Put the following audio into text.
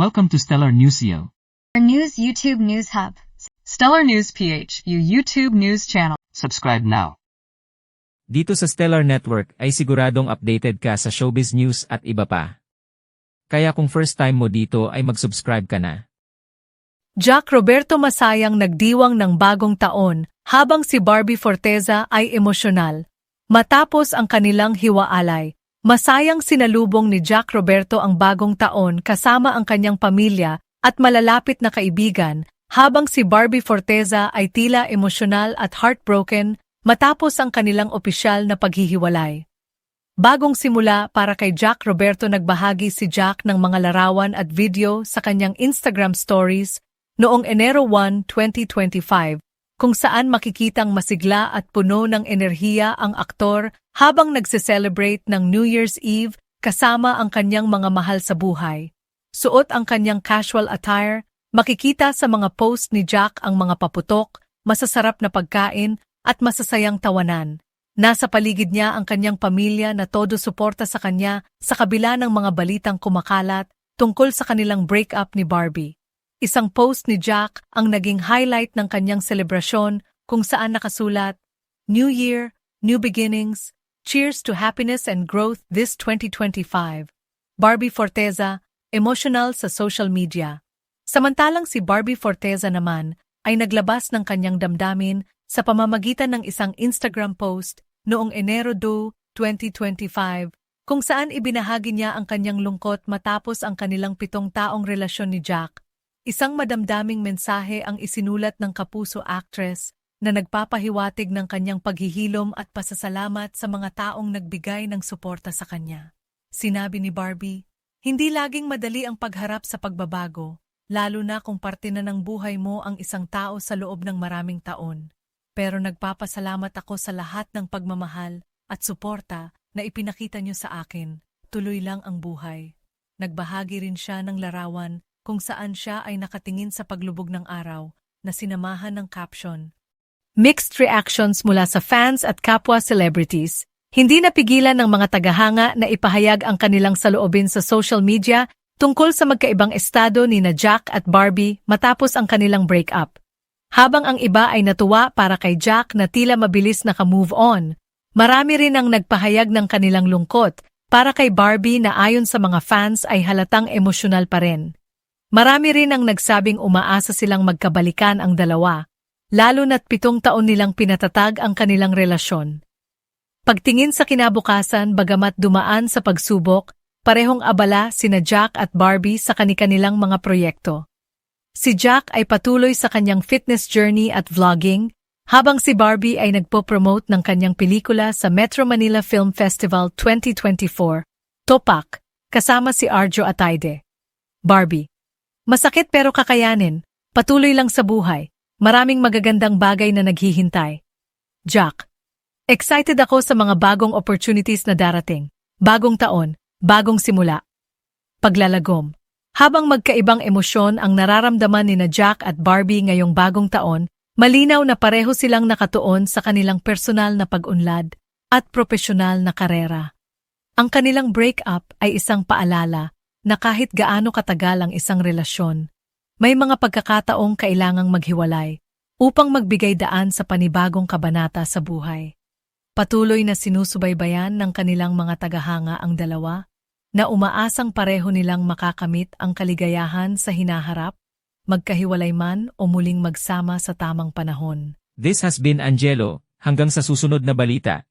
Welcome to Stellar Newsio. Our news YouTube News Hub. Stellar News PH, your YouTube news channel. Subscribe now. Dito sa Stellar Network ay siguradong updated ka sa showbiz news at iba pa. Kaya kung first time mo dito ay mag-subscribe ka na. Jack Roberto Masayang nagdiwang ng bagong taon habang si Barbie Forteza ay emosyonal. Matapos ang kanilang hiwaalay, masayang sinalubong ni Jack Roberto ang bagong taon kasama ang kanyang pamilya at malalapit na kaibigan habang si Barbie Forteza ay tila emosyonal at heartbroken matapos ang kanilang opisyal na paghihiwalay. Bagong simula para kay Jack Roberto nagbahagi si Jack ng mga larawan at video sa kanyang Instagram stories noong Enero 1, 2025, kung saan makikitang masigla at puno ng enerhiya ang aktor habang nagse-celebrate ng New Year's Eve kasama ang kanyang mga mahal sa buhay. Suot ang kanyang casual attire, makikita sa mga post ni Jack ang mga paputok, masasarap na pagkain, at masasayang tawanan. Nasa paligid niya ang kanyang pamilya na todo suporta sa kanya sa kabila ng mga balitang kumakalat tungkol sa kanilang breakup ni Barbie. Isang post ni Jack ang naging highlight ng kanyang selebrasyon kung saan nakasulat, New Year, New Beginnings, Cheers to Happiness and Growth this 2025. Barbie Forteza, emotional sa social media. Samantalang si Barbie Forteza naman ay naglabas ng kanyang damdamin sa pamamagitan ng isang Instagram post noong Enero 2, 2025, kung saan ibinahagi niya ang kanyang lungkot matapos ang kanilang pitong taong relasyon ni Jack. Isang madamdaming mensahe ang isinulat ng kapuso actress na nagpapahiwatig ng kanyang paghihilom at pasasalamat sa mga taong nagbigay ng suporta sa kanya. Sinabi ni Barbie, hindi laging madali ang pagharap sa pagbabago, lalo na kung parte na ng buhay mo ang isang tao sa loob ng maraming taon. Pero nagpapasalamat ako sa lahat ng pagmamahal at suporta na ipinakita niyo sa akin. Tuloy lang ang buhay. Nagbahagi rin siya ng larawan kung saan siya ay nakatingin sa paglubog ng araw na sinamahan ng caption. Mixed reactions mula sa fans at kapwa celebrities. Hindi napigilan ng mga tagahanga na ipahayag ang kanilang saloobin sa social media tungkol sa magkaibang estado ni na Jack at Barbie matapos ang kanilang breakup. Habang ang iba ay natuwa para kay Jack na tila mabilis naka-move on, marami rin ang nagpahayag ng kanilang lungkot para kay Barbie na ayon sa mga fans ay halatang emosyonal pa rin. Marami rin ang nagsabing umaasa silang magkabalikan ang dalawa, lalo na't pitong taon nilang pinatatag ang kanilang relasyon. Pagtingin sa kinabukasan bagamat dumaan sa pagsubok, parehong abala sina Jack at Barbie sa kanilang mga proyekto. Si Jack ay patuloy sa kanyang fitness journey at vlogging, habang si Barbie ay nagpo-promote ng kanyang pelikula sa Metro Manila Film Festival 2024, Topak, kasama si Arjo Ataide. Barbie. Masakit pero kakayanin, patuloy lang sa buhay, maraming magagandang bagay na naghihintay. Jack. Excited ako sa mga bagong opportunities na darating. Bagong taon, bagong simula. Paglalagom. Habang magkaibang emosyon ang nararamdaman ni na Jack at Barbie ngayong bagong taon, malinaw na pareho silang nakatuon sa kanilang personal na pag-unlad at profesional na karera. Ang kanilang breakup ay isang paalala na kahit gaano katagal ang isang relasyon, may mga pagkakataong kailangang maghiwalay upang magbigay daan sa panibagong kabanata sa buhay. Patuloy na sinusubaybayan ng kanilang mga tagahanga ang dalawa na umaasang pareho nilang makakamit ang kaligayahan sa hinaharap, magkahiwalay man o muling magsama sa tamang panahon. This has been Angelo, hanggang sa susunod na balita.